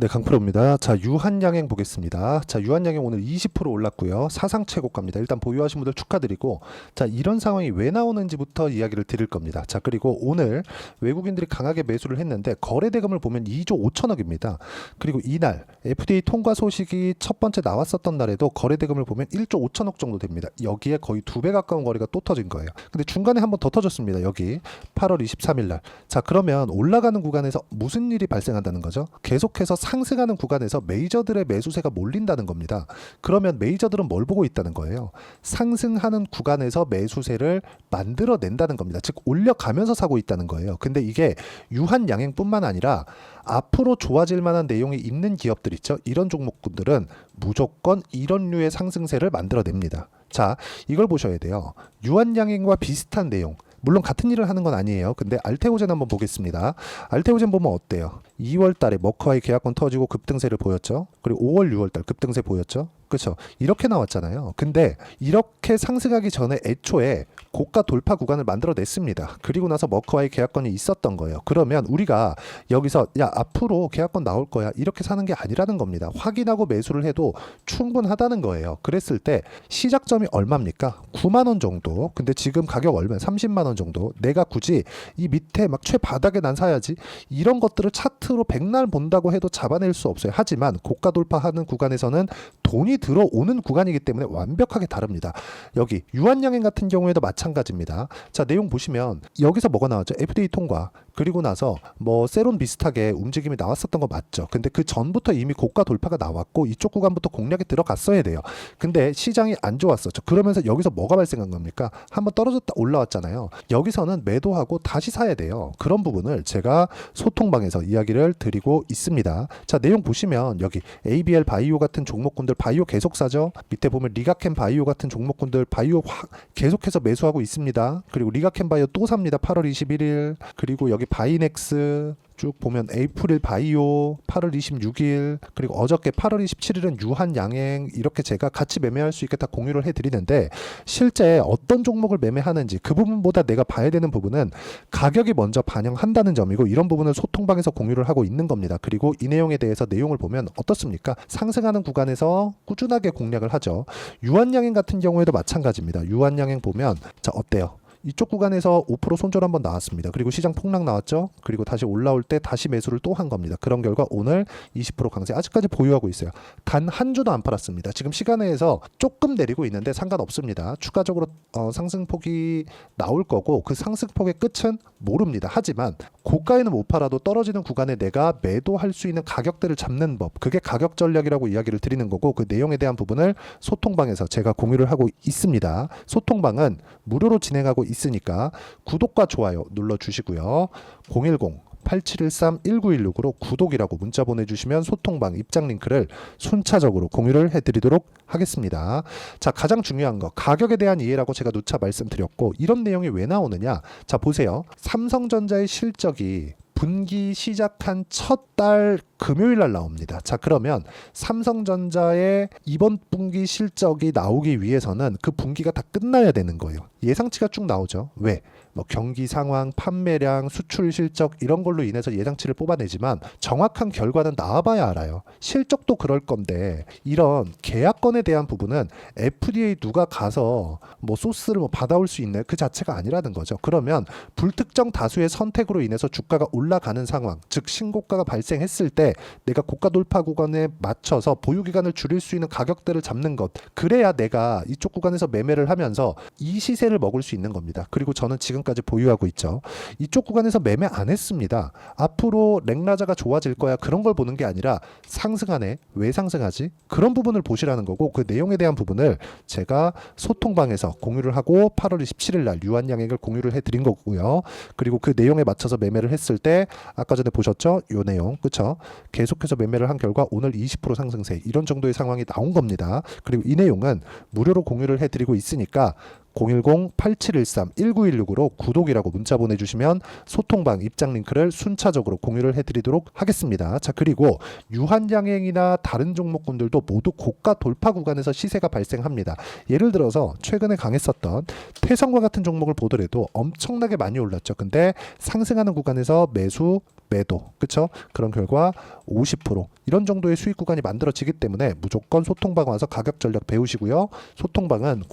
네, 강프로입니다. 자, 유한양행 보겠습니다. 자, 유한양행 오늘 20% 올랐고요. 사상 최고가입니다. 일단 보유하신 분들 축하드리고, 자, 이런 상황이 왜 나오는지부터 이야기를 드릴 겁니다. 자, 그리고 오늘 외국인들이 강하게 매수를 했는데 거래 대금을 보면 2조 5천억입니다. 그리고 이날 FDA 통과 소식이 첫 번째 나왔었던 날에도 거래 대금을 보면 1조 5천억 정도 됩니다. 여기에 거의 두 배 가까운 거래가 또 터진 거예요. 근데 중간에 한번 더 터졌습니다. 여기 8월 23일 날. 자, 그러면 올라가는 구간에서 무슨 일이 발생한다는 거죠? 계속해서 상승하는 구간에서 메이저들의 매수세가 몰린다는 겁니다. 그러면 메이저들은 뭘 보고 있다는 거예요? 상승하는 구간에서 매수세를 만들어낸다는 겁니다. 즉 올려가면서 사고 있다는 거예요. 근데 이게 유한 양행뿐만 아니라 앞으로 좋아질 만한 내용이 있는 기업들 있죠. 이런 종목군들은 무조건 이런 류의 상승세를 만들어냅니다. 자, 이걸 보셔야 돼요. 유한양행과 비슷한 내용. 물론 같은 일을 하는 건 아니에요. 근데 알테오젠 한번 보겠습니다. 알테오젠 보면 어때요? 2월 달에 머커와의 계약권 터지고 급등세를 보였죠. 그리고 5월, 6월 달 급등세 보였죠. 그렇죠. 이렇게 나왔잖아요. 근데 이렇게 상승하기 전에 애초에 고가 돌파 구간을 만들어 냈습니다. 그리고 나서 머커와의 계약권이 있었던 거예요. 그러면 우리가 여기서 야 앞으로 계약권 나올 거야 이렇게 사는 게 아니라는 겁니다. 확인하고 매수를 해도 충분하다는 거예요. 그랬을 때 시작점이 얼마입니까? 9만 원 정도. 근데 지금 가격 얼마? 30만 원 정도. 내가 굳이 이 밑에 막 최바닥에 난 사야지 이런 것들을 차트 로 백날 본다고 해도 잡아낼 수 없어요. 하지만 고가 돌파하는 구간에서는 돈이 들어오는 구간이기 때문에 완벽하게 다릅니다. 여기 유한양행 같은 경우에도 마찬가지입니다. 자 내용 보시면 여기서 뭐가 나왔죠? FDA 통과 그리고 나서 뭐 세론 비슷하게 움직임이 나왔었던 거 맞죠? 근데 그 전부터 이미 고가 돌파가 나왔고 이쪽 구간부터 공략에 들어갔어야 돼요. 근데 시장이 안 좋았었죠. 그러면서 여기서 뭐가 발생한 겁니까? 한번 떨어졌다 올라왔잖아요. 여기서는 매도하고 다시 사야 돼요. 그런 부분을 제가 소통방에서 이야기를 드리고 있습니다. 자 내용 보시면 여기 ABL 바이오 같은 종목군들 바이오 계속 사죠. 밑에 보면 리가켄 바이오 같은 종목군들 바이오 확 계속해서 매수하고 있습니다. 그리고 리가켄 바이오 또 삽니다. 8월 21일 그리고 여기 바이넥스 쭉 보면 에이프릴 바이오 8월 26일 그리고 어저께 8월 27일은 유한 양행 이렇게 제가 같이 매매할 수 있게 다 공유를 해드리는데 실제 어떤 종목을 매매하는지 그 부분보다 내가 봐야 되는 부분은 가격이 먼저 반영한다는 점이고 이런 부분을 소통방에서 공유를 하고 있는 겁니다. 그리고 이 내용에 대해서 내용을 보면 어떻습니까? 상승하는 구간에서 꾸준하게 공략을 하죠. 유한 양행 같은 경우에도 마찬가지입니다. 유한 양행 보면 자 어때요? 이쪽 구간에서 5% 손절 한번 나왔습니다. 그리고 시장 폭락 나왔죠. 그리고 다시 올라올 때 다시 매수를 또 한 겁니다. 그런 결과 오늘 20% 강세 아직까지 보유하고 있어요. 단 한 주도 안 팔았습니다. 지금 시간에서 조금 내리고 있는데 상관없습니다. 추가적으로 어, 상승폭이 나올 거고 그 상승폭의 끝은 모릅니다. 하지만 고가에는 못 팔아도 떨어지는 구간에 내가 매도할 수 있는 가격대를 잡는 법 그게 가격 전략이라고 이야기를 드리는 거고 그 내용에 대한 부분을 소통방에서 제가 공유를 하고 있습니다. 소통방은 무료로 진행하고 있으니까 구독과 좋아요 눌러 주시고요. 010 8713-1916으로 구독이라고 문자 보내주시면 소통방 입장 링크를 순차적으로 공유를 해드리도록 하겠습니다. 자, 가장 중요한 거 가격에 대한 이해라고 제가 누차 말씀드렸고 이런 내용이 왜 나오느냐? 자, 보세요. 삼성전자의 실적이 분기 시작한 첫 달 금요일 날 나옵니다. 자, 그러면 삼성전자의 이번 분기 실적이 나오기 위해서는 그 분기가 다 끝나야 되는 거예요. 예상치가 쭉 나오죠. 왜? 뭐 경기 상황, 판매량, 수출 실적 이런 걸로 인해서 예상치를 뽑아내지만 정확한 결과는 나와봐야 알아요. 실적도 그럴 건데 이런 계약건에 대한 부분은 FDA 누가 가서 뭐 소스를 뭐 받아올 수 있는 그 자체가 아니라는 거죠. 그러면 불특정 다수의 선택으로 인해서 주가가 올라 가는 상황, 즉 신고가가 발생했을 때 내가 고가 돌파 구간에 맞춰서 보유 기간을 줄일 수 있는 가격대를 잡는 것. 그래야 내가 이쪽 구간에서 매매를 하면서 이 시세를 먹을 수 있는 겁니다. 그리고 저는 지금까지 보유하고 있죠. 이쪽 구간에서 매매 안 했습니다. 앞으로 랭라자가 좋아질 거야 그런 걸 보는 게 아니라 상승하네 왜 상승하지 그런 부분을 보시라는 거고 그 내용에 대한 부분을 제가 소통방에서 공유를 하고 8월 27일 날 유한 양액을 공유를 해드린 거고요. 그리고 그 내용에 맞춰서 매매를 했을 때 아까 전에 보셨죠? 요 내용 그쵸? 계속해서 매매를 한 결과 오늘 20% 상승세 이런 정도의 상황이 나온 겁니다. 그리고 이 내용은 무료로 공유를 해드리고 있으니까 010-8713-1916으로 구독이라고 문자 보내주시면 소통방 입장 링크를 순차적으로 공유를 해드리도록 하겠습니다. 자 그리고 유한양행이나 다른 종목군들도 모두 고가 돌파 구간에서 시세가 발생합니다. 예를 들어서 최근에 강했었던 태성과 같은 종목을 보더라도 엄청나게 많이 올랐죠. 근데 상승하는 구간에서 매수 매도, 그쵸? 그런 결과 50% 이런 정도의 수익 구간이 만들어지기 때문에 무조건 소통방 와서 가격 전략 배우시고요. 소통방은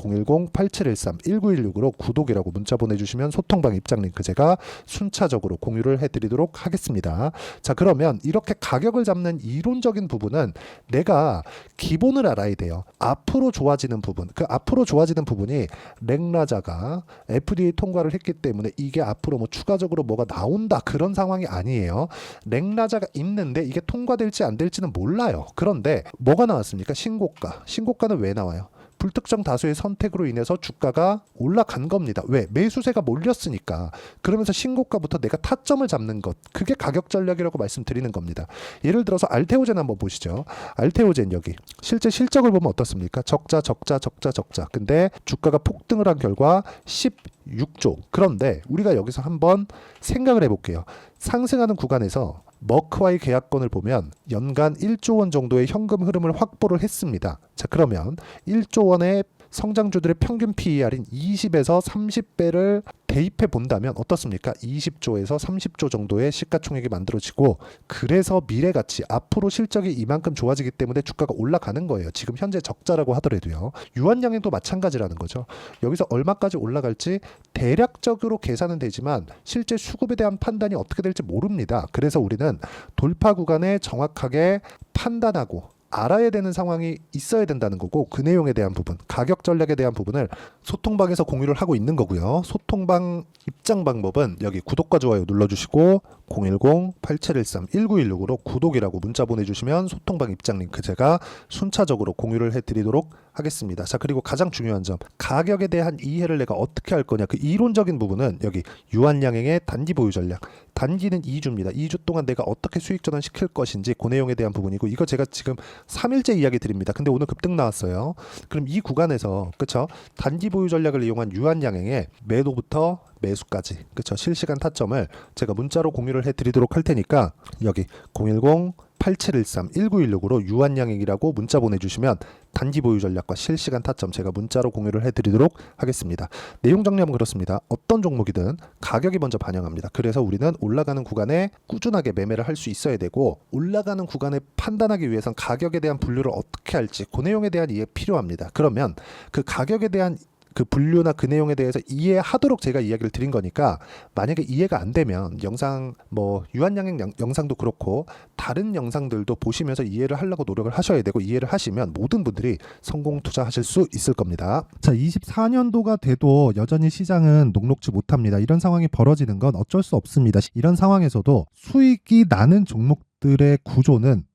010-8713-1916으로 구독이라고 문자 보내주시면 소통방 입장 링크 제가 순차적으로 공유를 해드리도록 하겠습니다. 자 그러면 이렇게 가격을 잡는 이론적인 부분은 내가 기본을 알아야 돼요. 앞으로 좋아지는 부분, 그 앞으로 좋아지는 부분이 렉라자가 FDA 통과를 했기 때문에 이게 앞으로 뭐 추가적으로 뭐가 나온다 그런 상황이 아니에요. 렉라자가 있는데 이게 통과될지 안 될지는 몰라요. 그런데 뭐가 나왔습니까? 신고가. 신고가는 왜 나와요? 불특정 다수의 선택으로 인해서 주가가 올라간 겁니다. 왜? 매수세가 몰렸으니까. 그러면서 신고가부터 내가 타점을 잡는 것. 그게 가격 전략이라고 말씀드리는 겁니다. 예를 들어서 알테오젠 한번 보시죠. 알테오젠 여기. 실제 실적을 보면 어떻습니까? 적자, 적자, 적자, 적자. 근데 주가가 폭등을 한 결과 16조. 그런데 우리가 여기서 한번 생각을 해볼게요. 상승하는 구간에서 머크와의 계약권을 보면 연간 1조 원 정도의 현금 흐름을 확보를 했습니다. 자, 그러면 1조 원의 성장주들의 평균 PER인 20에서 30배를 대입해 본다면 어떻습니까? 20조에서 30조 정도의 시가총액이 만들어지고 그래서 미래 가치 앞으로 실적이 이만큼 좋아지기 때문에 주가가 올라가는 거예요. 지금 현재 적자라고 하더라도요. 유한양행도 마찬가지라는 거죠. 여기서 얼마까지 올라갈지 대략적으로 계산은 되지만 실제 수급에 대한 판단이 어떻게 될지 모릅니다. 그래서 우리는 돌파 구간에 정확하게 판단하고 알아야 되는 상황이 있어야 된다는 거고 그 내용에 대한 부분, 가격 전략에 대한 부분을 소통방에서 공유를 하고 있는 거고요. 소통방 입장 방법은 여기 구독과 좋아요 눌러주시고 010-8713-1916으로 구독이라고 문자 보내주시면 소통방 입장 링크 제가 순차적으로 공유를 해드리도록 하겠습니다. 자 그리고 가장 중요한 점 가격에 대한 이해를 내가 어떻게 할 거냐 그 이론적인 부분은 여기 유한양행의 단기 보유 전략 단기는 2주입니다. 2주 동안 내가 어떻게 수익 전환 시킬 것인지 그 내용에 대한 부분이고 이거 제가 지금 3일째 이야기 드립니다. 근데 오늘 급등 나왔어요. 그럼 이 구간에서 그쵸 단기 보유 전략을 이용한 유한양행의 매도부터 매수까지 그쵸 실시간 타점을 제가 문자로 공유를 해드리도록 할 테니까 여기 010 8713-1916으로 유한양행이라고 문자 보내주시면 단기 보유 전략과 실시간 타점 제가 문자로 공유를 해드리도록 하겠습니다. 내용 정리하면 그렇습니다. 어떤 종목이든 가격이 먼저 반영합니다. 그래서 우리는 올라가는 구간에 꾸준하게 매매를 할 수 있어야 되고 올라가는 구간에 판단하기 위해선 가격에 대한 분류를 어떻게 할지 그 내용에 대한 이해 필요합니다. 그러면 그 가격에 대한 그 분류나 그 내용에 대해서 이해하도록 제가 이야기를 드린 거니까 만약에 이해가 안 되면 영상 뭐 유한양행 영- 영상도 그렇고 다른 영상들도 보시면서 이해를 하려고 노력을 하셔야 되고 이해를 하시면 모든 분들이 성공 투자하실 수 있을 겁니다. 자, 24년도가 돼도 여전히 시장은 녹록지 못합니다. 이런 상황이 벌어지는 건 어쩔 수 없습니다. 이런 상황에서도 수익이 나는 종목들의 구조는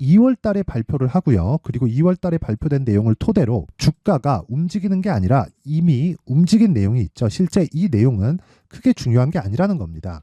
2월 달에 발표를 하고요. 그리고 2월 달에 발표된 내용을 토대로 주가가 움직이는 게 아니라 이미 움직인 내용이 있죠. 실제 이 내용은 크게 중요한 게 아니라는 겁니다.